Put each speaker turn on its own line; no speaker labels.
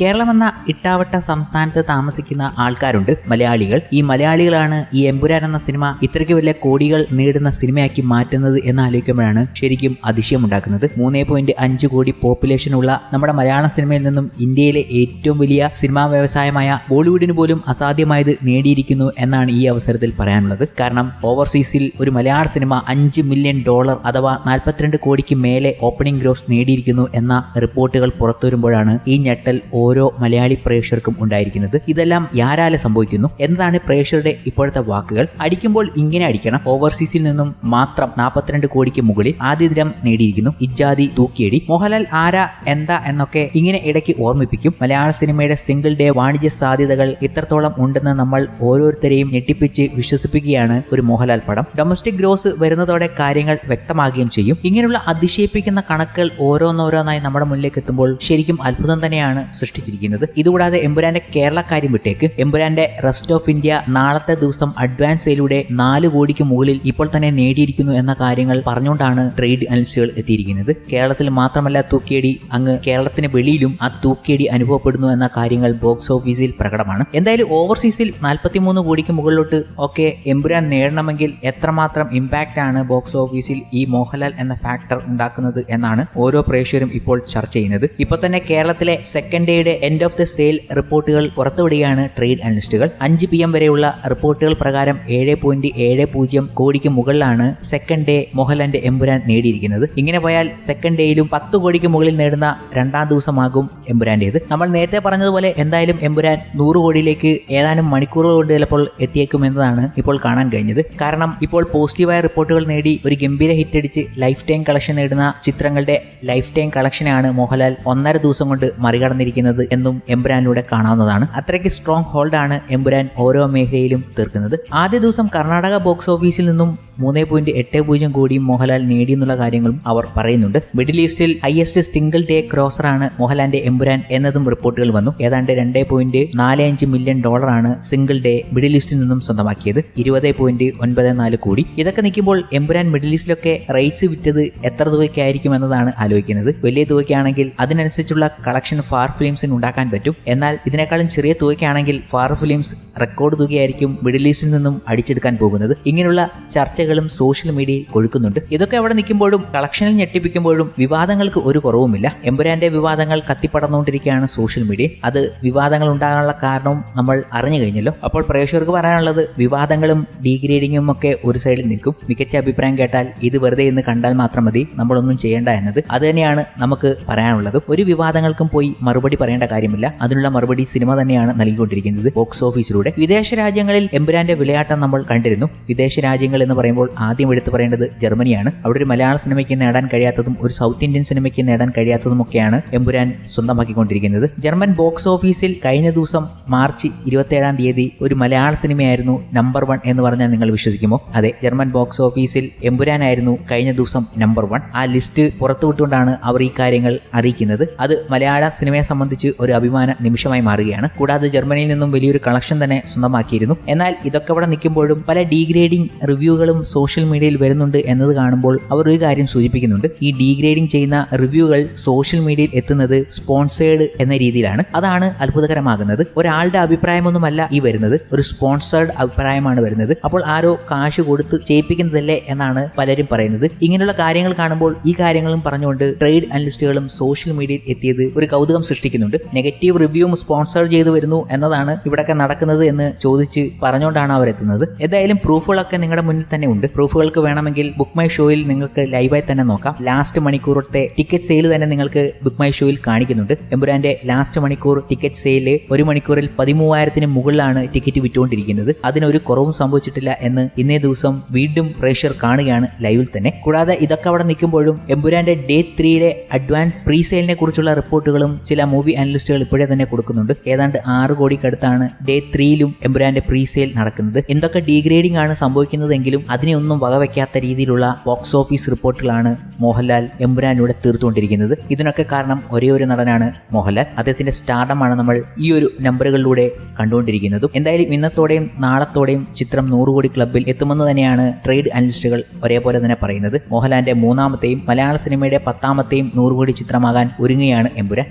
കേരളം എന്ന ഇട്ടാവട്ട സംസ്ഥാനത്ത് താമസിക്കുന്ന ആൾക്കാരുണ്ട് മലയാളികൾ. ഈ മലയാളികളാണ് ഈ എമ്പുരാൻ എന്ന സിനിമ ഇത്രയ്ക്ക് വലിയ കോടികൾ നേടുന്ന സിനിമയാക്കി മാറ്റുന്നത് എന്ന് ആലോചിക്കുമ്പോഴാണ് ശരിക്കും അതിശയമുണ്ടാക്കുന്നത്. മൂന്നേ പോയിന്റ് അഞ്ച് കോടി പോപ്പുലേഷൻ ഉള്ള നമ്മുടെ മലയാള സിനിമയിൽ നിന്നും ഇന്ത്യയിലെ ഏറ്റവും വലിയ സിനിമാ വ്യവസായമായ ബോളിവുഡിന് പോലും അസാധ്യമായത് നേടിയിരിക്കുന്നു എന്നാണ് ഈ അവസരത്തിൽ പറയാനുള്ളത്. കാരണം ഓവർസീസിൽ ഒരു മലയാള സിനിമ അഞ്ച് മില്യൺ ഡോളർ അഥവാ നാൽപ്പത്തിരണ്ട് കോടിക്ക് മേലെ ഓപ്പണിംഗ് ഗ്രോസ് നേടിയിരിക്കുന്നു എന്ന റിപ്പോർട്ടുകൾ പുറത്തുവരുമ്പോഴാണ് ഈ ഞെട്ടൽ ഓരോ മലയാളി പ്രേക്ഷകർക്കും ഉണ്ടായിരിക്കുന്നത്. ഇതെല്ലാം യാരാലെ സംഭവിക്കുന്നു? എന്നതാണ് പ്രേക്ഷകരുടെ ഇപ്പോഴത്തെ വാക്കുകൾ. അടിക്കുമ്പോൾ ഇങ്ങനെ അടിക്കണം. ഓവർസീസിൽ നിന്നും മാത്രം നാൽപ്പത്തിരണ്ട് കോടിക്ക് മുകളിൽ ആദ്യ ദിനം നേടിയിരിക്കുന്നു. ഇജാദി തൂക്കിയടി. മോഹൻലാൽ ആരാ എന്താ എന്നൊക്കെ ഇങ്ങനെ ഇടയ്ക്ക് ഓർമ്മിപ്പിക്കും. മലയാള സിനിമയുടെ സിംഗിൾ ഡേ വാണിജ്യ സാധ്യതകൾ ഇത്രത്തോളം ഉണ്ടെന്ന് നമ്മൾ ഓരോരുത്തരെയും ഞെട്ടിപ്പിച്ച് വിശ്വസിപ്പിക്കുകയാണ് ഒരു മോഹൻലാൽ പടം. ഡൊമസ്റ്റിക് ഗ്രോസ് വരുന്നതോടെ കാര്യങ്ങൾ വ്യക്തമാകുകയും ചെയ്യും. ഇങ്ങനെയുള്ള അതിശയിപ്പിക്കുന്ന കണക്കുകൾ ഓരോന്നോരോന്നായി നമ്മുടെ മുന്നിലേക്ക് എത്തുമ്പോൾ ശരിക്കും അത്ഭുതം തന്നെയാണ് സൃഷ്ടിച്ചിരിക്കുന്നത്. ഇതുകൂടാതെ എമ്പുരാന്റെ കേരള കാര്യം വിട്ടേക്ക്. എമ്പുരാന്റെ റെസ്റ്റ് ഓഫ് ഇന്ത്യ നാളത്തെ ദിവസം അഡ്വാൻസ് സെയിലൂടെ നാല് കോടിക്ക് മുകളിൽ ഇപ്പോൾ തന്നെ നേടിയിരിക്കുന്നു എന്ന കാര്യങ്ങൾ പറഞ്ഞുകൊണ്ടാണ് ട്രേഡ് അനലിസ്റ്റുകൾ എത്തിയിരിക്കുന്നത്. കേരളത്തിൽ മാത്രമല്ല തൂക്കിയടി അങ്ങ് കേരളത്തിന് വെളിയിലും ആ തൂക്കിയടി അനുഭവപ്പെടുന്നു എന്ന കാര്യങ്ങൾ ബോക്സ് ഓഫീസിൽ പ്രകടമാണ്. എന്തായാലും ഓവർസീസിൽ നാൽപ്പത്തിമൂന്ന് കോടിക്ക് മുകളിലോട്ട് ഒക്കെ എമ്പുരാൻ നേടണമെങ്കിൽ എത്രമാത്രം ഇമ്പാക്റ്റ് ആണ് ബോക്സ് ഓഫീസിൽ ഈ മോഹൻലാൽ എന്ന ഫാക്ടർ ഉണ്ടാക്കുന്നത് എന്നാണ് ഓരോ പ്രേക്ഷകരും ഇപ്പോൾ ചർച്ച ചെയ്യുന്നത്. ഇപ്പൊ തന്നെ കേരളത്തിലെ സെക്കൻഡ് ഡേയുടെ എൻഡ് ഓഫ് ദ സെയിൽ റിപ്പോർട്ടുകൾ പുറത്തുവിടുകയാണ് ട്രേഡ് അനലിസ്റ്റുകൾ അഞ്ച് പി എം വരെയുള്ള റിപ്പോർട്ടുകൾ പ്രകാരം ഏഴ് പോയിന്റ് ഏഴ് പൂജ്യം കോടിക്ക് മുകളിലാണ് സെക്കൻഡ് ഡേ മോഹൻലാലിന്റെ എമ്പുരാൻ നേടിയിരിക്കുന്നത്. ഇങ്ങനെ പോയാൽ സെക്കൻഡ് ഡേയിലും പത്ത് കോടിക്ക് മുകളിൽ നേടുന്ന രണ്ടാം ദിവസമാകും എമ്പുരാന്റേത്. നമ്മൾ നേരത്തെ പറഞ്ഞതുപോലെ എന്തായാലും എമ്പുരാൻ നൂറ് കോടിയിലേക്ക് ഏതാനും മണിക്കൂറുകൾ കൊണ്ട് ചിലപ്പോൾ എത്തിയേക്കുമെന്നതാണ് ഇപ്പോൾ കാണാൻ കഴിഞ്ഞത്. കാരണം ഇപ്പോൾ പോസിറ്റീവായ റിപ്പോർട്ടുകൾ നേടി ഒരു ഗംഭീര ഹിറ്റ് അടിച്ച് ലൈഫ് ടൈം കളക്ഷൻ നേടുന്ന ചിത്രങ്ങളുടെ ലൈഫ് ടൈം കളക്ഷനാണ് മോഹൻലാൽ ഒന്നര ദിവസം കൊണ്ട് മറികടന്നിരിക്കുന്നത്. എന്നും എംബ്രാനിലൂടെ കാണാവുന്നതാണ്. അത്രയ്ക്ക് സ്ട്രോങ് ഹോൾഡാണ് എംബുരാൻ ഓരോ മേഖലയിലും തീർക്കുന്നത്. ആദ്യ ദിവസം കർണാടക ബോക്സ് ഓഫീസിൽ നിന്നും മൂന്ന് പോയിന്റ് എട്ട് പൂജ്യം കോടിയും മോഹൻലാൽ നേടിയെന്നുള്ള കാര്യങ്ങളും അവർ പറയുന്നുണ്ട്. മിഡിൽ ഈസ്റ്റിൽ ഹയസ്റ്റ് സിംഗിൾ ഡേ ക്രോസറാണ് മോഹൻലാലിന്റെ എമ്പുരാൻ എന്നതും റിപ്പോർട്ടുകൾ വന്നു. ഏതാണ്ട് രണ്ട് പോയിന്റ് നാല് അഞ്ച് മില്യൺ ഡോളറാണ് സിംഗിൾ ഡേ മിഡിൽ ഈസ്റ്റിൽ നിന്നും സ്വന്തമാക്കിയത്. ഇരുപത് പോയിന്റ് ഒൻപത് നാല് കോടി. ഇതൊക്കെ നിൽക്കുമ്പോൾ എമ്പുരാൻ മിഡിൽ ഈസ്റ്റിലൊക്കെ റൈറ്റ്സ് വിറ്റത് എത്ര തുകയ്ക്കായിരിക്കും എന്നതാണ് ആലോചിക്കുന്നത്. വലിയ തുകയ്ക്കാണെങ്കിൽ അതിനനുസരിച്ചുള്ള കളക്ഷൻ ഫാർ ഫിലിംസിന് ഉണ്ടാക്കാൻ പറ്റും. എന്നാൽ ഇതിനേക്കാളും ചെറിയ തുകയ്ക്കാണെങ്കിൽ ഫാർ ഫിലിംസ് റെക്കോർഡ് തുകയായിരിക്കും മിഡിൽ ഈസ്റ്റിൽ നിന്നും അടിച്ചെടുക്കാൻ പോകുന്നത്. ഇങ്ങനെയുള്ള ചർച്ചകളും സോഷ്യൽ മീഡിയയിൽ കൊഴുക്കുന്നുണ്ട്. ഇതൊക്കെ അവിടെ നിൽക്കുമ്പോഴും കളക്ഷനിൽ ഞെട്ടിപ്പിക്കുമ്പോഴും വിവാദങ്ങൾക്ക് ഒരു കുറവുമില്ല. എമ്പുരാന്റെ വിവാദങ്ങൾ കത്തിപ്പടർന്നുകൊണ്ടിരിക്കുകയാണ് സോഷ്യൽ മീഡിയ അത് വിവാദങ്ങൾ ഉണ്ടാകാനുള്ള കാരണവും നമ്മൾ അറിഞ്ഞു കഴിഞ്ഞല്ലോ. അപ്പോൾ പ്രേക്ഷകർക്ക് പറയാനുള്ളത് വിവാദങ്ങളും ഡീഗ്രേഡിങ്ങും ഒക്കെ ഒരു സൈഡിൽ നിൽക്കും. മികച്ച അഭിപ്രായം കേട്ടാൽ ഇത് വെറുതെ എന്ന് കണ്ടാൽ മാത്രം മതി. നമ്മളൊന്നും ചെയ്യേണ്ട എന്നത്. അത് തന്നെയാണ് നമുക്ക് പറയാനുള്ളത്. ഒരു വിവാദങ്ങൾക്കും പോയി മറുപടി പറയേണ്ട കാര്യമില്ല. അതിനുള്ള മറുപടി സിനിമ തന്നെയാണ് നൽകിക്കൊണ്ടിരിക്കുന്നത്. ബോക്സ് ഓഫീസിലൂടെ വിദേശ രാജ്യങ്ങളിൽ എമ്പുരാന്റെ വിലയാട്ടം നമ്മൾ കണ്ടിരുന്നു. വിദേശ രാജ്യങ്ങൾ എന്ന് പറയുമ്പോൾ ആദ്യം എടുത്തു പറയേണ്ടത് ജർമ്മനിയാണ്. അവിടെ ഒരു മലയാള സിനിമയ്ക്ക് നേടാൻ കഴിയാത്തതും ഒരു സൗത്ത് ഇന്ത്യൻ സിനിമയ്ക്ക് നേടാൻ കഴിയാത്തതുമൊക്കെയാണ് എമ്പുരാൻ സ്വന്തമാക്കിക്കൊണ്ടിരിക്കുന്നത്. ജർമ്മൻ ബോക്സ് ഓഫീസിൽ കഴിഞ്ഞ ദിവസം മാർച്ച് ഇരുപത്തിയേഴാം തീയതി ഒരു മലയാള സിനിമയായിരുന്നു നമ്പർ വൺ എന്ന് പറഞ്ഞാൽ നിങ്ങൾ വിശ്വസിക്കുമോ? അതെ ജർമ്മൻ ബോക്സ് ഓഫീസിൽ എമ്പുരാനായിരുന്നു കഴിഞ്ഞ ദിവസം നമ്പർ വൺ ആ ലിസ്റ്റ് പുറത്തുവിട്ടുകൊണ്ടാണ് അവർ ഈ കാര്യങ്ങൾ അറിയിക്കുന്നത്. അത് മലയാള സിനിമയെ സംബന്ധിച്ച് ഒരു അഭിമാന നിമിഷമായി മാറുകയാണ്. കൂടാതെ ജർമ്മനിയിൽ നിന്നും വലിയൊരു കളക്ഷൻ തന്നെ സ്വന്തമാക്കിയിരുന്നു. എന്നാൽ ഇതൊക്കെ ഇവിടെ നിൽക്കുമ്പോഴും പല ഡീഗ്രേഡിംഗ് റിവ്യൂകളും സോഷ്യൽ മീഡിയയിൽ വരുന്നുണ്ട് എന്നത് കാണുമ്പോൾ അവർ ഒരു കാര്യം സൂചിപ്പിക്കുന്നുണ്ട്. ഈ ഡീഗ്രേഡിംഗ് ചെയ്യുന്ന റിവ്യൂകൾ സോഷ്യൽ മീഡിയയിൽ എത്തുന്നത് സ്പോൺസേഡ് എന്ന രീതിയിലാണ്. അതാണ് അത്ഭുതകരമാകുന്നത്. ഒരാളുടെ അഭിപ്രായമൊന്നുമല്ല ഈ വരുന്നത്. ഒരു സ്പോൺസേഡ് അഭിപ്രായമാണ് വരുന്നത്. അപ്പോൾ ആരോ കാശ് കൊടുത്ത് ചെയ്യിപ്പിക്കുന്നതല്ലേ എന്നാണ് പലരും പറയുന്നത്. ഇങ്ങനെയുള്ള കാര്യങ്ങൾ കാണുമ്പോൾ ഈ കാര്യങ്ങളും പറഞ്ഞുകൊണ്ട് ട്രേഡ് അനലിസ്റ്റുകളും സോഷ്യൽ മീഡിയയിൽ എത്തിയത് ഒരു കൗതുകം സൃഷ്ടിക്കുന്നുണ്ട്. നെഗറ്റീവ് റിവ്യൂവും സ്പോൺസർ ചെയ്തു വരുന്നു എന്നതാണ് ഇവിടെയൊക്കെ നടക്കുന്നത് എന്ന് ചോദിച്ച് പറഞ്ഞുകൊണ്ടാണ് അവർ എത്തുന്നത്. എന്തായാലും പ്രൂഫുകളൊക്കെ നിങ്ങളുടെ മുന്നിൽ തന്നെ ഉണ്ട്. പ്രൂഫുകൾക്ക് വേണമെങ്കിൽ ബുക്ക് മൈ ഷോയിൽ നിങ്ങൾക്ക് ലൈവായി തന്നെ നോക്കാം. ലാസ്റ്റ് മണിക്കൂറത്തെ ടിക്കറ്റ് സെയിൽ തന്നെ നിങ്ങൾക്ക് ബുക്ക് മൈ ഷോയിൽ കാണിക്കുന്നുണ്ട്. എമ്പുരാന്റെ ലാസ്റ്റ് മണിക്കൂർ ടിക്കറ്റ് സെയിൽ ഒരു മണിക്കൂറിൽ പതിമൂവായിരത്തിന് മുകളിലാണ് ടിക്കറ്റ് വിറ്റുകൊണ്ടിരിക്കുന്നത്. അതിനൊരു കുറവും സംഭവിച്ചിട്ടില്ല എന്ന് ഇന്നേ ദിവസം വീണ്ടും പ്രഷർ കാണുകയാണ് ലൈവിൽ തന്നെ. കൂടാതെ ഇതൊക്കെ അവിടെ നിൽക്കുമ്പോഴും എമ്പുരാന്റെ ഡേ ത്രീയുടെ അഡ്വാൻസ് പ്രീ സെയിലിനെ കുറിച്ചുള്ള റിപ്പോർട്ടുകളും ചില മൂവി അനലിസ്റ്റുകൾ ഇപ്പോഴേ തന്നെ കൊടുക്കുന്നുണ്ട്. ഏതാണ്ട് ആറ് കോടിക്കടുത്താണ് ഡേ ത്രീയിലും എംബുരാന്റെ പ്രീ സെയിൽ നടക്കുന്നത്. എന്തൊക്കെ ഡീഗ്രേഡിംഗ് ആണ് സംഭവിക്കുന്നതെങ്കിലും അതിനെയൊന്നും വകവയ്ക്കാത്ത രീതിയിലുള്ള ബോക്സ് ഓഫീസ് റിപ്പോർട്ടുകളാണ് മോഹൻലാൽ എംബ്രാനിലൂടെ തീർത്തുകൊണ്ടിരിക്കുന്നത്. ഇതിനൊക്കെ കാരണം ഒരേ ഒരു നടനാണ് മോഹൻലാൽ. അദ്ദേഹത്തിന്റെ സ്റ്റാർഡമാണ് നമ്മൾ ഈ ഒരു നമ്പറുകളിലൂടെ കണ്ടുകൊണ്ടിരിക്കുന്നതും. എന്തായാലും ഇന്നത്തോടെയും നാളത്തോടെയും ചിത്രം നൂറ് കോടി ക്ലബിൽ എത്തുമെന്ന് തന്നെയാണ് ട്രേഡ് അനലിസ്റ്റുകൾ ഒരേപോലെ തന്നെ പറയുന്നത്. മോഹൻലാലിന്റെ മൂന്നാമത്തെയും മലയാള സിനിമയുടെ പത്താമത്തെയും നൂറ് കോടി ചിത്രമാകാൻ ഒരുങ്ങുകയാണ് എമ്പുരാൻ